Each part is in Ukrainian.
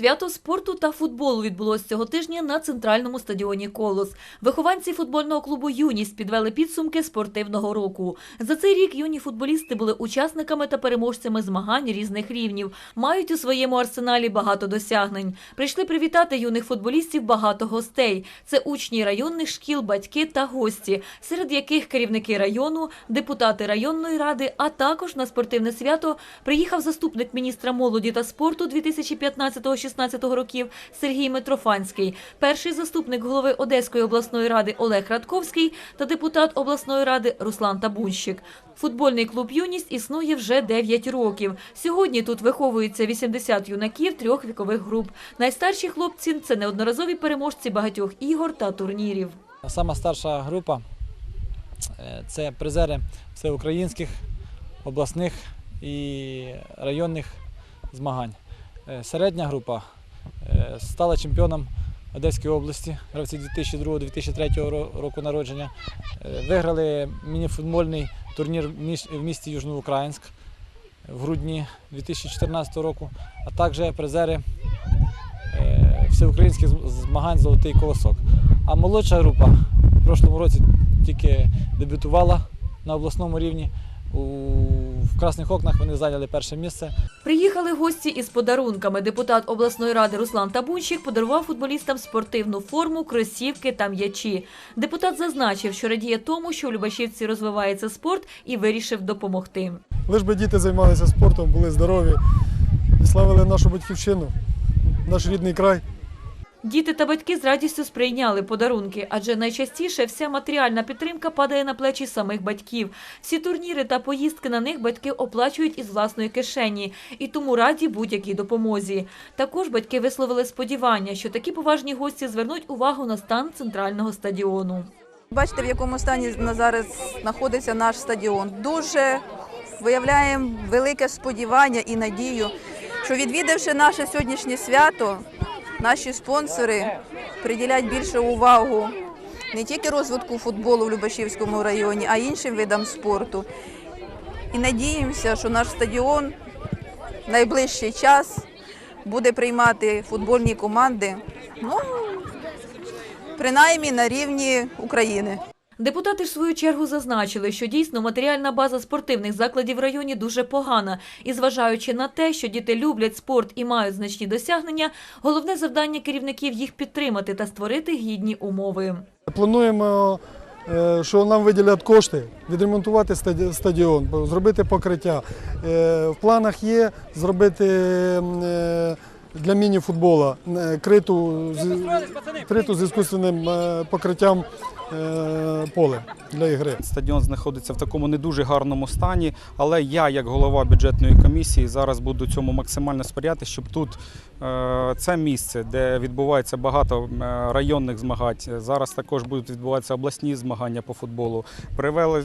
Свято спорту та футболу відбулось цього тижня на центральному стадіоні Колос. Вихованці футбольного клубу Юність підвели підсумки спортивного року. За цей рік юні футболісти були учасниками та переможцями змагань різних рівнів. Мають у своєму арсеналі багато досягнень. Прийшли привітати юних футболістів багато гостей. Це учні районних шкіл, батьки та гості, серед яких керівники району, депутати районної ради, а також на спортивне свято приїхав заступник міністра молоді та спорту 2015-16 років Сергій Митрофанський, перший заступник голови Одеської обласної ради Олег Радковський та депутат обласної ради Руслан Табунщик. Футбольний клуб Юність існує вже 9 років. Сьогодні тут виховується 80 юнаків трьох вікових груп. Найстарші хлопці це неодноразові переможці багатьох ігор та турнірів. Сама старша група е, це призери всеукраїнських, обласних і районних змагань. Е, Середня група е, стала чемпіоном Одеської області, гравці 2002-2003 року народження. Е, Виграли мініфутбольний турнір в місті Южноукраїнськ в грудні 2014 року, а також призери всеукраїнських змагань Золотий колосок. А молодша група в прошлому році тільки дебютувала на обласному рівні. У в Красних Окнах вони зайняли перше місце. Приїхали гості із подарунками. Депутат обласної ради Руслан Табунщик подарував футболістам спортивну форму, кросівки та м'ячі. Депутат зазначив, що радіє тому, що в Любашівці розвивається спорт і вирішив допомогти. Лиш би діти займалися спортом, були здорові і славили нашу батьківщину, наш рідний край. Діти та батьки з радістю сприйняли подарунки, адже найчастіше вся матеріальна підтримка падає на плечі самих батьків. Всі турніри та поїздки на них батьки оплачують із власної кишені і тому раді будь-якій допомозі. Також батьки висловили сподівання, що такі поважні гості звернуть увагу на стан центрального стадіону. Бачите, в якому стані на зараз знаходиться наш стадіон. Дуже виявляємо велике сподівання і надію, що відвідавши наше сьогоднішнє свято, наші спонсори приділять більше увагу не тільки розвитку футболу в Любашівському районі, а й іншим видам спорту. І надіємося, що наш стадіон в найближчий час буде приймати футбольні команди. Ну, принаймні на рівні України. Депутати в свою чергу зазначили, що дійсно матеріальна база спортивних закладів в районі дуже погана. І зважаючи на те, що діти люблять спорт і мають значні досягнення, головне завдання керівників їх підтримати та створити гідні умови. Плануємо, е, що нам виділять кошти, відремонтувати стаді- стадіон, зробити покриття. Е, В планах є зробити е, для міні-футбола криту, з- криту з іскусственним покриттям поле для ігри. Стадіон знаходиться в такому не дуже гарному стані, але я, як голова бюджетної комісії, зараз буду цьому максимально сприяти, щоб тут е, це місце, де відбувається багато е, районних змагань. Зараз також будуть відбуватися обласні змагання по футболу. Привели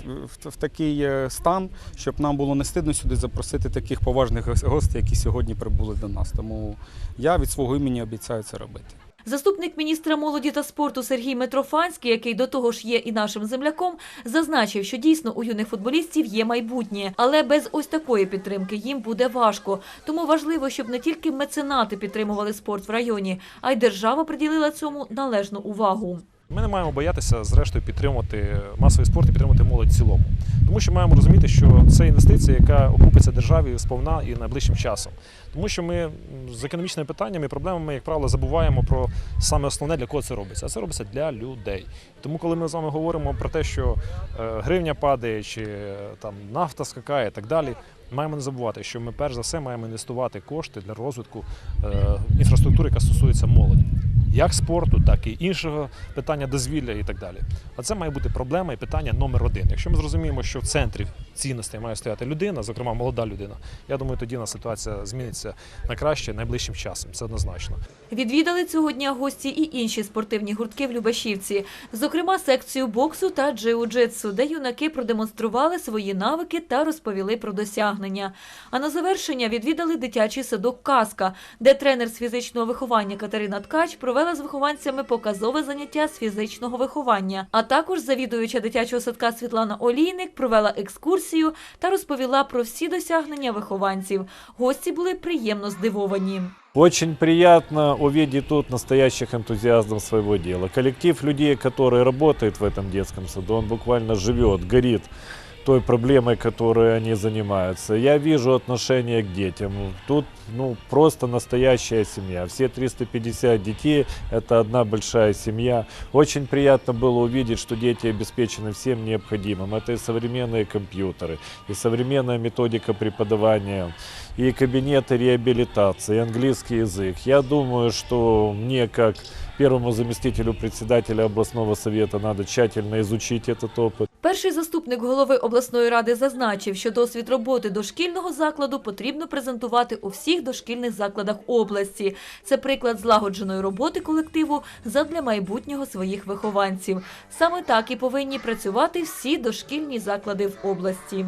в, такий е, стан, щоб нам було не стидно сюди запросити таких поважних гостей, які сьогодні прибули до нас. Тому я від свого імені обіцяю це робити. Заступник міністра молоді та спорту Сергій Митрофанський, який до того ж є і нашим земляком, зазначив, що дійсно у юних футболістів є майбутнє, але без ось такої підтримки їм буде важко. Тому важливо, щоб не тільки меценати підтримували спорт в районі, а й держава приділила цьому належну увагу. Ми не маємо боятися, зрештою, підтримувати масовий спорт і підтримувати молодь в цілому. Тому що маємо розуміти, що це інвестиція, яка окупиться державі сповна і найближчим часом. Тому що ми з економічними питаннями і проблемами, як правило, забуваємо про саме основне, для кого це робиться. А це робиться для людей. Тому, коли ми з вами говоримо про те, що е, гривня падає, чи е, там нафта скакає і так далі. Маємо не забувати, що ми перш за все маємо інвестувати кошти для розвитку е, інфраструктури, яка стосується молоді як спорту, так і іншого питання дозвілля і так далі. А це має бути проблема і питання номер один. Якщо ми зрозуміємо, що в центрі цінностей має стояти людина, зокрема молода людина, я думаю, тоді на ситуація зміниться на краще найближчим часом. Це однозначно. Відвідали цього дня гості і інші спортивні гуртки в Любашівці, зокрема секцію боксу та джиу-джитсу, де юнаки продемонстрували свої навики та розповіли про досягнення. А на завершення відвідали дитячий садок Казка, де тренер з фізичного виховання Катерина Ткач провела провела з вихованцями показове заняття з фізичного виховання. А також завідуюча дитячого садка Світлана Олійник провела екскурсію та розповіла про всі досягнення вихованців. Гості були приємно здивовані. Очень приятно увидеть тут настоящих энтузиастов своего дела. Коллектив людей, который работает в этом детском саду, он буквально живет, горит Той проблемой, которой они занимаются. Я вижу отношение к детям. Тут ну, просто настоящая семья. Все 350 детей – это одна большая семья. Очень приятно было увидеть, что дети обеспечены всем необходимым. Это и современные компьютеры, и современная методика преподавания, и кабинеты реабилитации, и английский язык. Я думаю, что мне, как первому заместителю председателя областного совета, надо тщательно изучить этот опыт. Перший заступник голови обласної ради зазначив, що досвід роботи дошкільного закладу потрібно презентувати у всіх дошкільних закладах області. Це приклад злагодженої роботи колективу задля майбутнього своїх вихованців. Саме так і повинні працювати всі дошкільні заклади в області.